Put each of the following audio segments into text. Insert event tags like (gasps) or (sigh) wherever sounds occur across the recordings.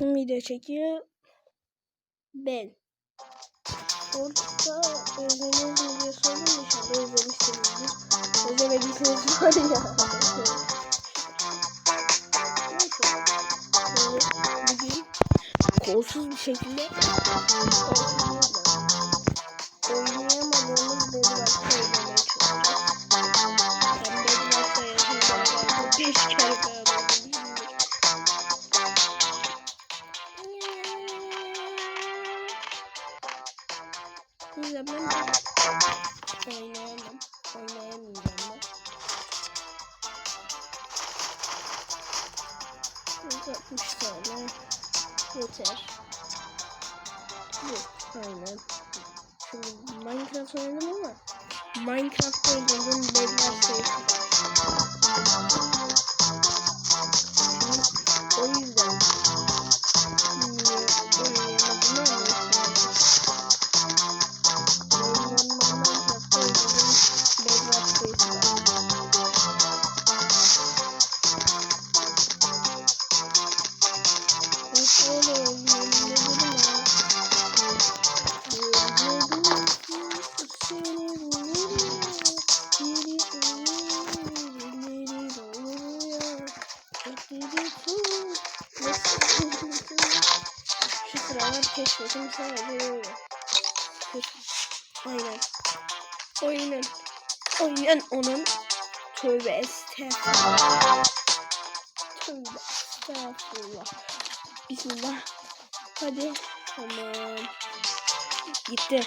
Kim video çekiyor? Ben. Orada özlediniz mi diye sordum inşallah özlemişsinizdir. Özlemediyseniz var ya. Bugün kolsuz bir şekilde kolsuz Neyse ben oynayamam. Oynayamayacağım ben. 160 tane yeter. Yok aynen. Şimdi Minecraft oynadım ama Minecraft oynadığım Bedrock sayısı keşfetim sadece öyle. Aynen. Oyunun. Oyunun onun. Tövbe estağfurullah. Tövbe estağfurullah. Bismillah. Hadi. Tamam. Gitti.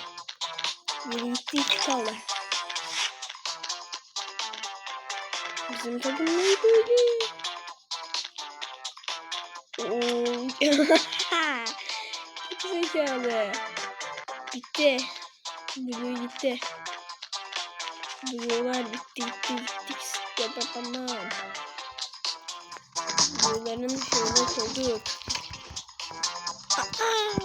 Biri gitti iki kaldı. Bizim takım neydi (laughs) öyle? (laughs) Çok zekalı. Bitti. Video gitti. Videolar bitti bitti bitti. Ya da tamam. Videoların şeyine koyduk. Aa,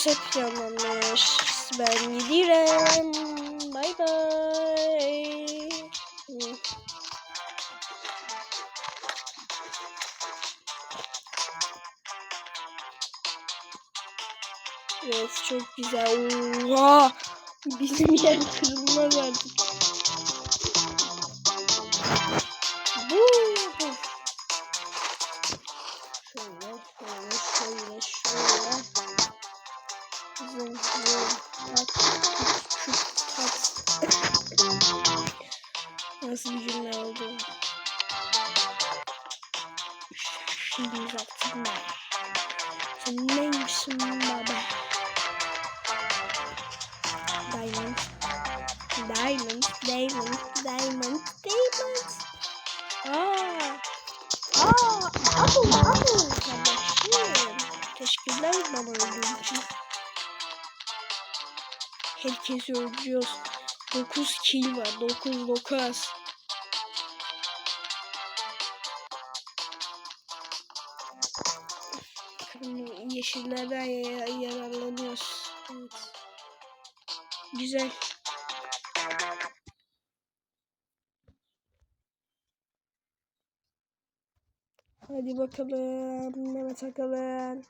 Ben Joseph yanlanmış. Ben gidiyorum. Bye bye. Evet çok güzel. Oha! Bizim yer kırılmaz artık. Neymişsin baba? Diamond. Diamond, diamond, diamond, diamond. Aa. Aa, apple, apple kardeşim. Teşekkürler bana öldüğün için. Herkesi öldürüyoruz. 9 kill var. 9 9. Yeşillerden ya- yararlanıyoruz. Evet. Güzel. Hadi bakalım. Mehmet takalım.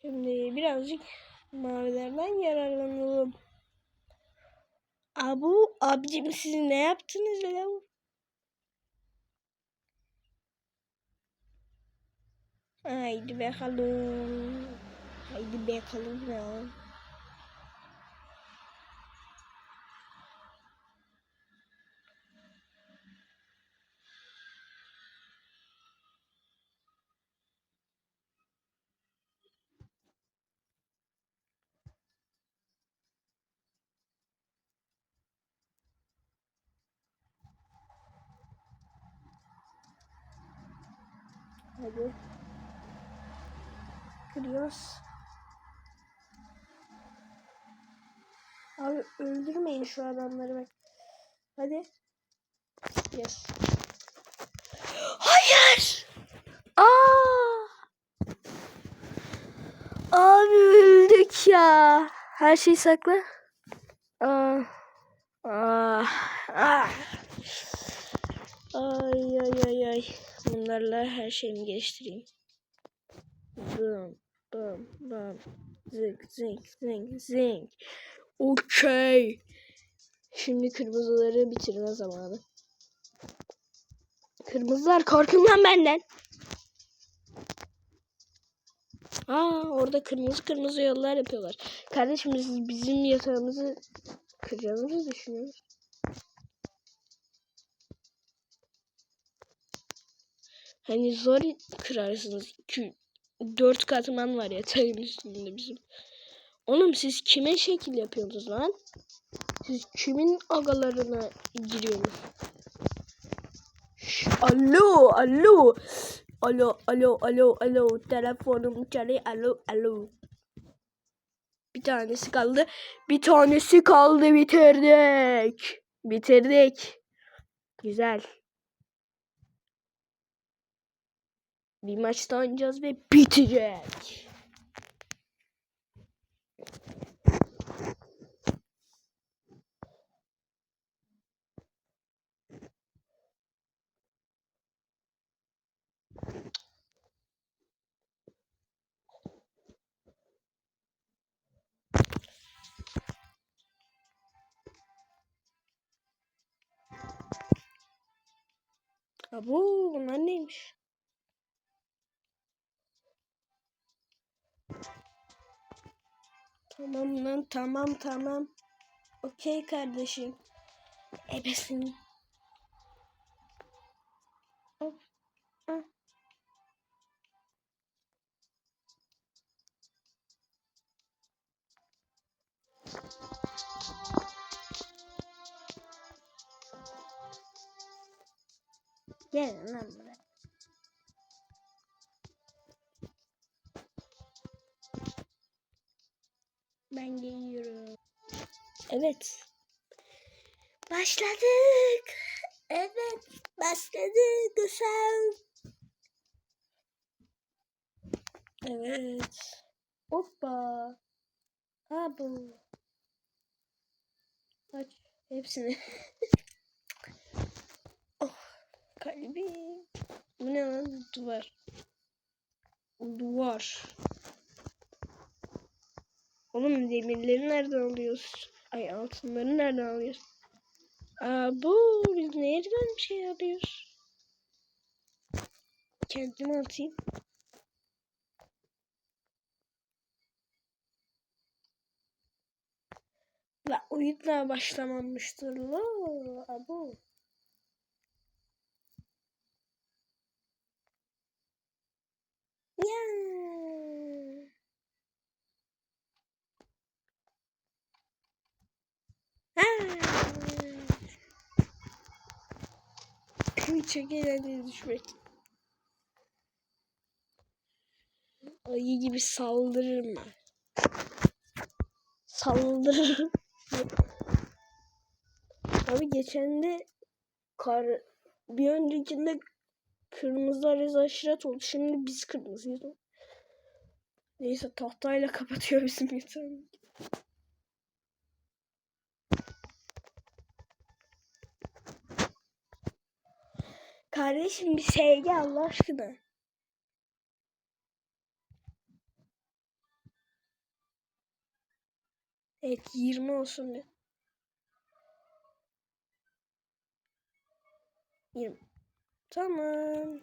Şimdi birazcık mavilerden yararlanalım. Abu abicim siz ne yaptınız Ai, de Becalu. Ai, de Becalu não. Cadê? Kırıyoruz. Abi öldürmeyin şu adamları bak. Hadi. Yes. Hayır. Aa! Abi öldük ya. Her şey sakla. Aa. Aa. Aa. Ay ay ay ay. Bunlarla her şeyimi geliştireyim. Bum bum bum. Zing zing zing zing. Okey. Şimdi kırmızıları bitirme zamanı. Kırmızılar korkun lan benden. Aa orada kırmızı kırmızı yollar yapıyorlar. Kardeşim biz bizim yatağımızı kıracağımızı düşünüyoruz. Hani zor kırarsınız. 2 4 katman var yatağın üstünde bizim. Oğlum siz kime şekil yapıyorsunuz lan? Siz kimin agalarına giriyorsunuz? Şş, alo, alo. Alo, alo, alo, alo. Telefonum çalıyor. Alo, alo. Bir tanesi kaldı. Bir tanesi kaldı. Bitirdik. Bitirdik. Güzel. Bir maç daha oynayacağız ve bitecek. Abo bunlar neymiş? Tamam lan tamam tamam. Okey kardeşim. Ebesin. Evet. Başladık. Evet. Başladık. Güzel. Evet. Hoppa. Ha bu. Aç hepsini. (laughs) oh kalbim. Bu ne lan? Duvar. Duvar. Oğlum demirleri nereden alıyoruz? Ay altınları nereden alıyoruz? Aa bu biz nereden bir şey alıyoruz? Kendime atayım. La oyun daha başlamamıştır la. Abo. Ya. Ha. Çok eğlenceli düşmek. Ayı gibi saldırırım ben. Saldırırım. Abi geçen de kar bir öncekinde kırmızı arız aşiret oldu. Şimdi biz kırmızıyız. Neyse tahtayla kapatıyor bizim yatağımızı. Kardeşim bir sevgi Allah aşkına. Evet 20 olsun bir. 20. Tamam.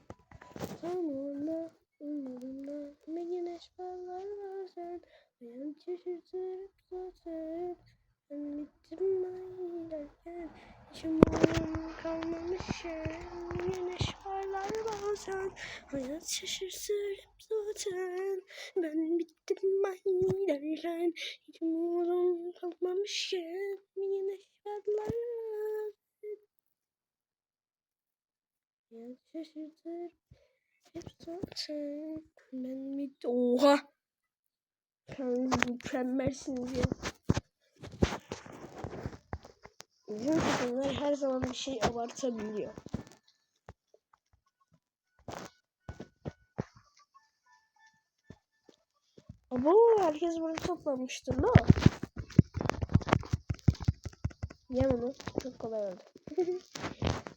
Tamam. Umurumda ne güneş parlar bazen Hayat şaşırtırıp zaten Ben bittim ben giderken umurum kalmamış ya Bazen Hayat şaşırtırıp zaten Ben bittim ben giderken Hiç umurum kalmamış ya Güneş parlar bazen Hayat şaşırtır Hep zaten ben mi? Oha. Mükemmelsiniz ya. Bizim kadınlar her zaman bir şey abartabiliyor. Abo herkes burada toplanmıştır la. Yem onu. Çok kolay oldu. (laughs)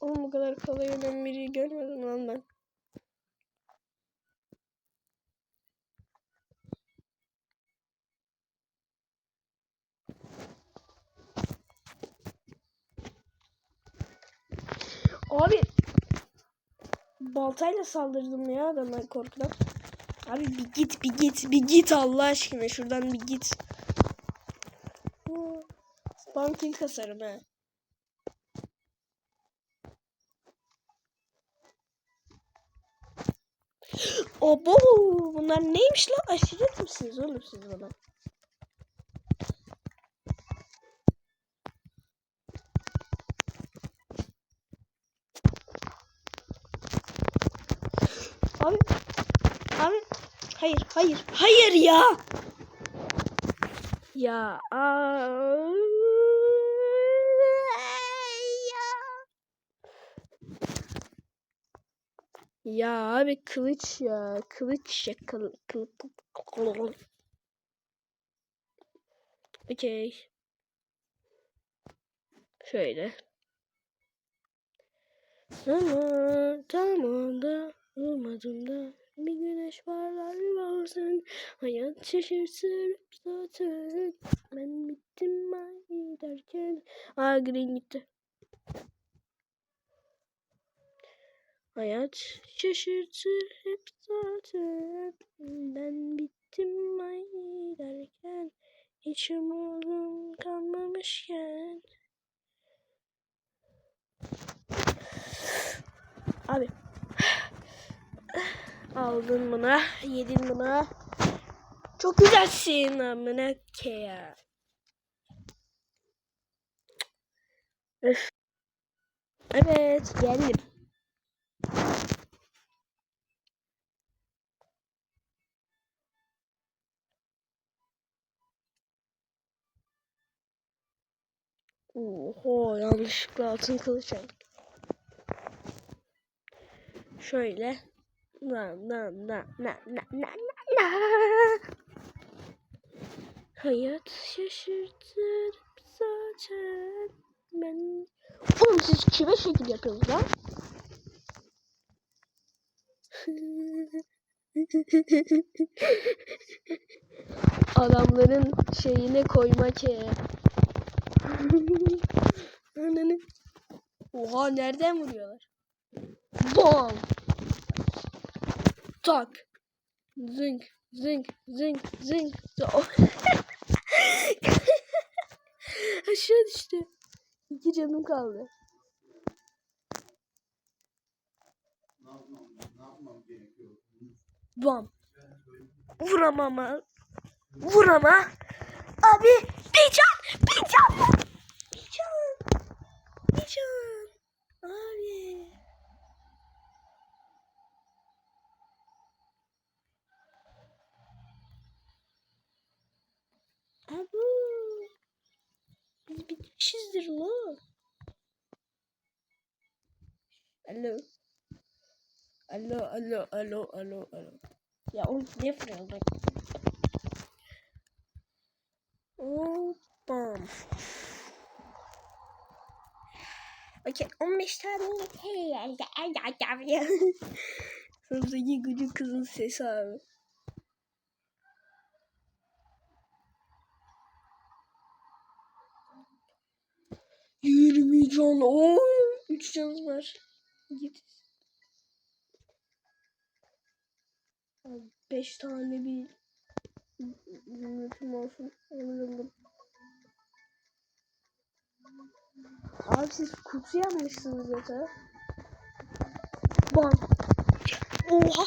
Oğlum bu kadar kolay ölen biri görmedim lan ben. Abi baltayla saldırdım ya adama korkudan. Abi bir git bir git bir git Allah aşkına şuradan bir git. Kill kasarım he. (gasps) Obo bunlar neymiş lan aşiret misiniz oğlum siz bana? Abi abi hayır hayır hayır ya. Ya aa, ya. Ya abi kılıç ya kılıç ya kıl, kıl, kıl. Okey. Şöyle. Ama tamam da ummadım da bir güneş parlar bazen hayat şaşırtır zaten. Ben bittim ay derken. Aa green gitti. Hayat şaşırtır hep zaten. Ben bittim ay derken. Hiç umudum kalmamışken. Abi. Aldın buna. Yedin buna. Çok güzelsin amına ke ya. Öf. Evet geldim. Oho yanlışlıkla altın kılıç aldım. Şöyle. Na na na na na na na na. Hayat şaşırtır zaten ben. Oğlum siz kime şekil yapıyorsunuz lan? Adamların şeyine ya. Ananı. Oha nereden vuruyorlar? Bam. Tak. Zınk. Zınk. Zınk. Zınk. Oh. (laughs) Aşağı düştü. İki canım kaldı. Bam. Vuramam ha. Vurama. Abi bir can. Bir can. Bir can. Bir can. Abi. Abi. Biz bitmişizdir lan. Alo. Alo, alo, alo, alo, alo. Ya oğlum ne fırlıyor bak. Bam. Okey 15 tane ay ya. (laughs) Sınıftaki gıcık kızın sesi abi. Yirmi can. Oo, üç canım var. Git. Abi, Beş tane bir zümrütüm olsun. Ömrüm Abi siz kutu yapmışsınız yatağa. Bam. Oha.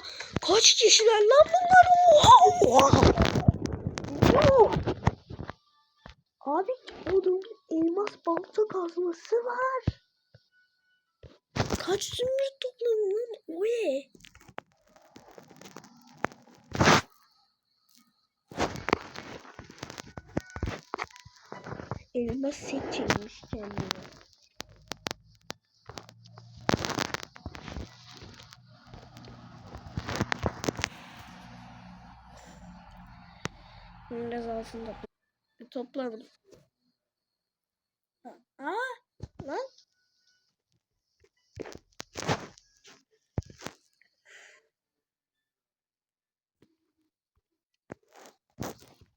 Kaç kişiler lan bunlar? Oha. Oha. Abi adamın elmas balta kazması var. Kaç zümrüt topladım lan? Oye. Elmas set kendine. Biraz altında topladım. Aa, lan.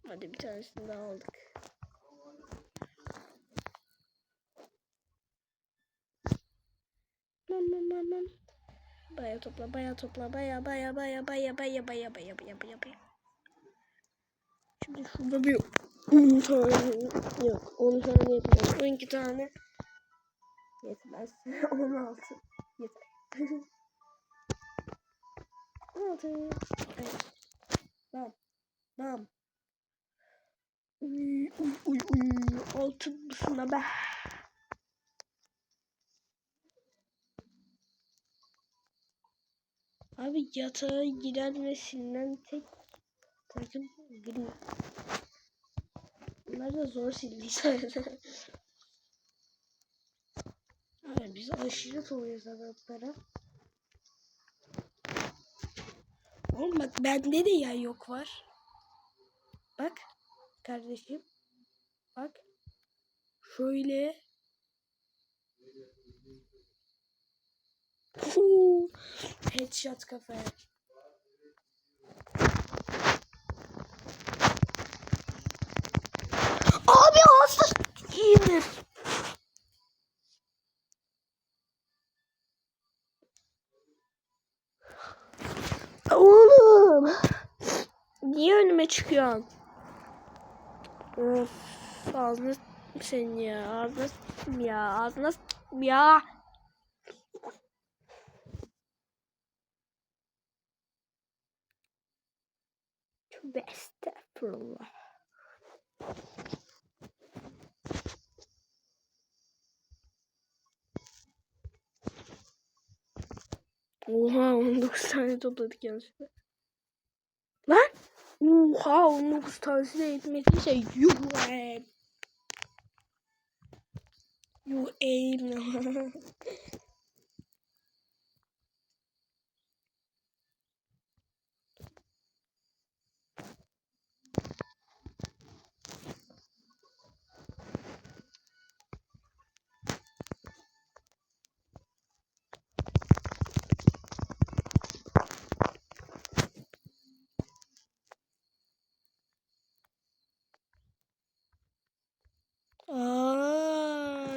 Hadi bir tanesini daha aldık. Mam mam mam mam. Baya topla, baya topla, baya baya baya baya baya baya baya baya baya baya. Şimdi şurada bir 10 tane yok 10 tane yetmez 12 tane yetmez 16 yeter 16 evet bam bam uy uy uy uy altın mısın be Abi yatağa giren ve silinen tek takım gri. Bunlar da zor sildi sayede. (laughs) Abi biz aşırı doğruyuz adamlara. Oğlum bak bende de yay yok var. Bak kardeşim. Bak. Şöyle. Headshot kafaya. Hasta iyidir. Oğlum. Niye önüme çıkıyorsun? Of. Ağzına sen ya. Ağzına ya. Ağzına ya. Estağfurullah. Oha 19 tane topladık yanlışlıkla. Lan! Oha 19 tanesi de yetmediyse yuh be. Yuh eğim. (laughs)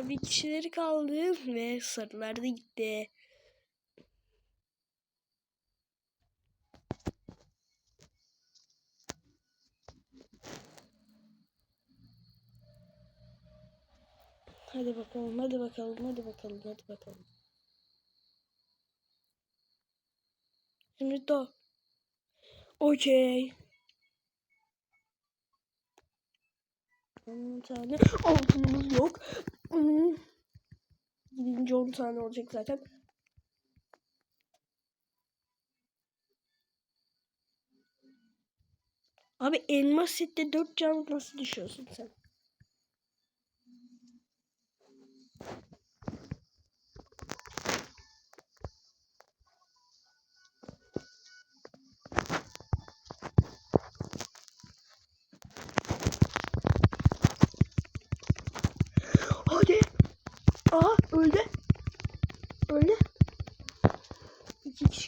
Bir kişileri kaldı ve sarılar da gitti. Hadi bakalım, hadi bakalım, hadi bakalım, hadi bakalım. Şimdi do. Okey. 10 tane altınımız yok. Hmm. Gidince 10 tane olacak zaten. Abi elmas sette 4 can nasıl düşüyorsun sen?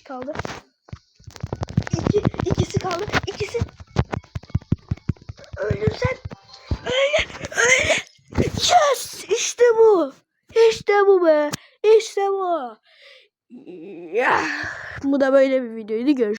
Kaldı. İki, ikisi kaldı. İkisi. Öldün sen. Öldü. Öldü. Yes. İşte bu. İşte bu be. İşte bu. Ya. Bu da böyle bir videoydu. Görüşürüz.